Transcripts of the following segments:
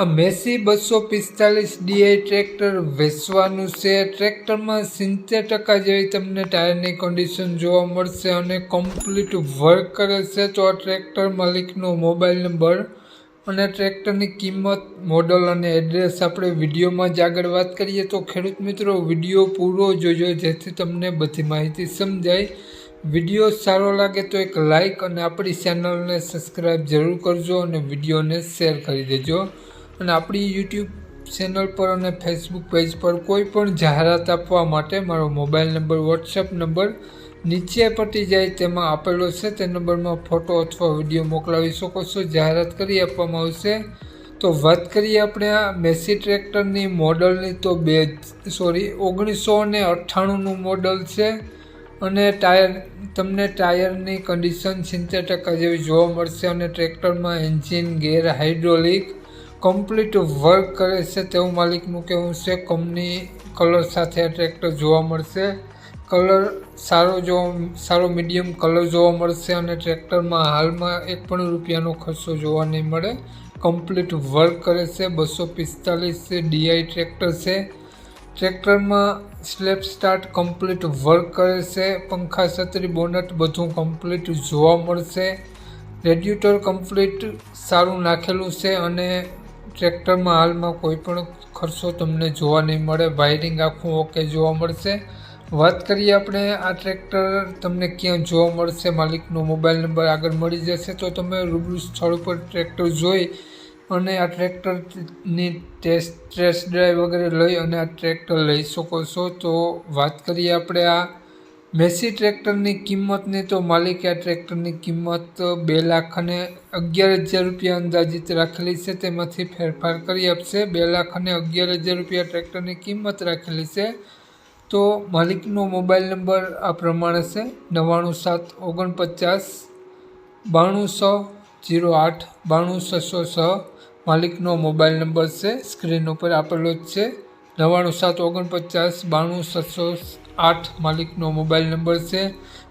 આ મેસી બસો પિસ્તાલીસ ડીઆઈ ટ્રેક્ટર વેચવાનું છે. ટ્રેક્ટરમાં સિત્તેર ટકા જેવી તમને ટાયરની કન્ડિશન જોવા મળશે અને કમ્પ્લીટ વર્ક કરે છે. તો આ ટ્રેક્ટર માલિકનો મોબાઈલ નંબર અને ટ્રેક્ટરની કિંમત મોડલ અને એડ્રેસ આપણે વિડીયોમાં જ આગળ વાત કરીએ. તો ખેડૂત મિત્રો, વીડિયો પૂરો જોજો, જેથી તમને બધી માહિતી સમજાય. વીડિયો સારો લાગે તો એક લાઈક અને આપણી ચેનલને સબસ્ક્રાઈબ જરૂર કરજો અને વિડીયોને શેર કરી દેજો. અને આપણી યુટ્યુબ ચેનલ પર અને ફેસબુક પેજ પર કોઈ પણ જાહેરાત આપવા માટે મારો મોબાઈલ નંબર વોટ્સએપ નંબર નીચે પટી જાય તેમાં આપેલો છે. તે નંબરમાં ફોટો અથવા વીડિયો મોકલાવી શકો છો. જાહેરાત કરી આપવામાં આવશે. તો વાત કરીએ આપણે આ મેસી ટ્રેક્ટરની મોડલની. તો બે, સોરી, ઓગણીસો ને અઠ્ઠાણુંનું મોડલ છે અને ટાયર, તમને ટાયરની કન્ડિશન સિત્તેર ટકા જેવી જોવા મળશે અને ટ્રેક્ટરમાં engine gear hydraulic complete work કરે છે તેવું માલિકનું કહેવું છે. કંપની કલર સાથે આ ટ્રેક્ટર જોવા મળશે. કલર સારો જોવા, સારો મીડિયમ કલર જોવા મળશે અને ટ્રેક્ટરમાં હાલમાં એક પણ રૂપિયાનો ખર્ચો જોવા નહીં મળે. કમ્પ્લીટ વર્ક કરે છે, બસો પિસ્તાલીસ ડીઆઈ ટ્રેક્ટર છે. ટ્રેક્ટરમાં સ્લેપ સ્ટાર્ટ કમ્પ્લીટ વર્ક કરે છે, પંખા, છત્રી બોનટ બધું કમ્પ્લીટ જોવા મળશે. રેડ્યુટર કમ્પ્લીટ સારું નાખેલું છે અને ટ્રેક્ટરમાં હાલમાં કોઈ પણ ખર્ચો તમને જોવા નહીં મળે. વાયરિંગ આખું ઓકે જોવા મળશે. વાત કરીએ આપણે આ ટ્રેક્ટર તમને ક્યાં જોવા મળશે? માલિકનો મોબાઈલ નંબર આગળ મળી જશે તો તમે રૂબરૂ સ્થળ ઉપર ટ્રેક્ટર જોઈ અને આ ટ્રેક્ટરની ટેસ્ટ ટેસ્ટ ડ્રાઈવ વગેરે લઈ અને આ ટ્રેક્ટર લઈ શકો છો. તો વાત કરીએ આપણે આ મેસી ટ્રેક્ટરની કિંમતની તો માલિકે આ ટ્રેક્ટરની કિંમત બે લાખ અને અગિયાર હજાર રૂપિયા અંદાજિત રાખેલી છે. તેમાંથી ફેરફાર કરી આપશે. બે લાખ અને અગિયાર હજાર રૂપિયા ટ્રેક્ટરની કિંમત રાખેલી છે. તો માલિકનો મોબાઈલ નંબર આ પ્રમાણે છે. નવ્વાણું સાત ઓગણપચાસ બાણું સો જીરો આઠ બાણું છસો છ. માલિકનો મોબાઈલ નંબર છે. સ્ક્રીન ઉપર આપેલો જ છે. નવ્વાણું સાત ઓગણપચાસ બાણું છસો આઠ માલિકનો મોબાઈલ નંબર છે.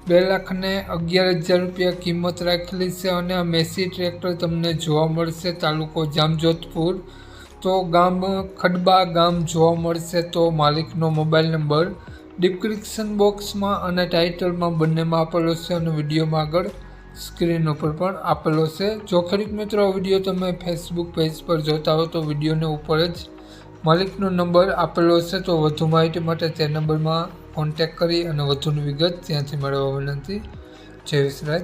બે લાખને અગિયાર હજાર રૂપિયા કિંમત રાખેલી છે અને આ મેસી ટ્રેક્ટર તમને જોવા મળશે તાલુકો જામજોધપુર. તો ગામ ખડબા ગામ જોવા મળશે તો માલિકનો મોબાઈલ નંબર ડિસ્ક્રિપ્શન બોક્સમાં અને ટાઇટલમાં બંનેમાં આપેલો છે અને વિડીયોમાં આગળ સ્ક્રીન ઉપર પણ આપેલો છે. જો ખરીદ મિત્રો વીડિયો તમે ફેસબુક પેજ પર જોતા હો તો વિડીયોને ઉપર જ માલિકનો નંબર આપેલો છે તો વધુ માહિતી માટે તે નંબરમાં કોન્ટેક કરી અને વધુની વિગત ત્યાંથી મેળવવા વિનંતી. જય વિસરાજ